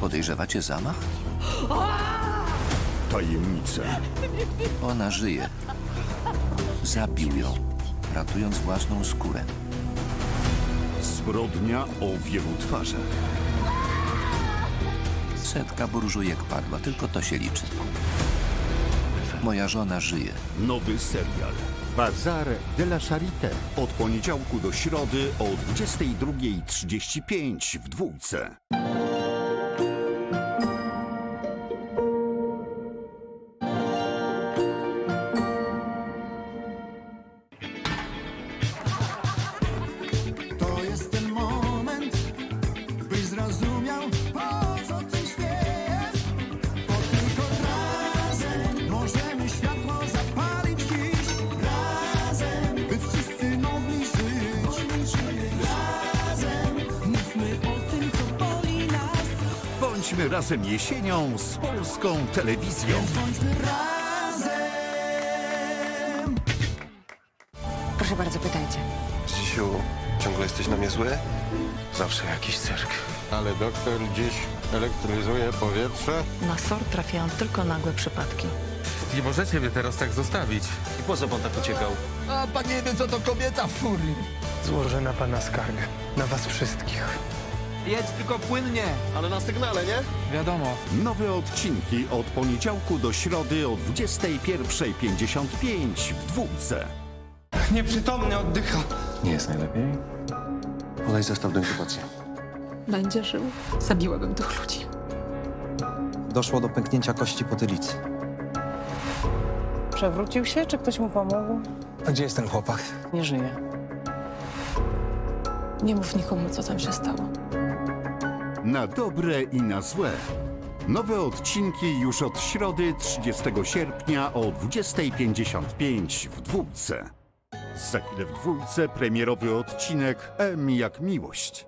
Podejrzewacie zamach? Tajemnice. Ona żyje. Zabił ją, ratując własną skórę. Zbrodnia o wielu twarzach. Setka burżujek padła, tylko to się liczy. Moja żona żyje. Nowy serial. Bazar de la Charité. Od poniedziałku do środy o 22.35 w dwójce. Bądźmy razem jesienią z polską telewizją. Bądźmy razem. Proszę bardzo, pytajcie. Dzisiu, ciągle jesteś na mnie zły? Zawsze jakiś cyrk. Ale doktor gdzieś elektryzuje powietrze. Na SOR trafiają tylko nagłe przypadki. Nie możecie mnie teraz tak zostawić. I po co pan tak uciekał? A pan nie wie, co to kobieta w furii. Złożę na pana skargę. Na was wszystkich. Jedź tylko płynnie. Ale na sygnale, nie? Wiadomo. Nowe odcinki od poniedziałku do środy o 21.55 w dwójce. Nieprzytomny oddycha. Nie jest najlepiej. Podaj zestaw do inkubacji. Będzie żył. Zabiłabym tych ludzi. Doszło do pęknięcia kości potylicy. Przewrócił się, czy ktoś mu pomógł? A gdzie jest ten chłopak? Nie żyje. Nie mów nikomu, co tam się stało. Na dobre i na złe. Nowe odcinki już od środy 30 sierpnia o 20.55 w dwójce. Za chwilę w dwójce premierowy odcinek M jak miłość.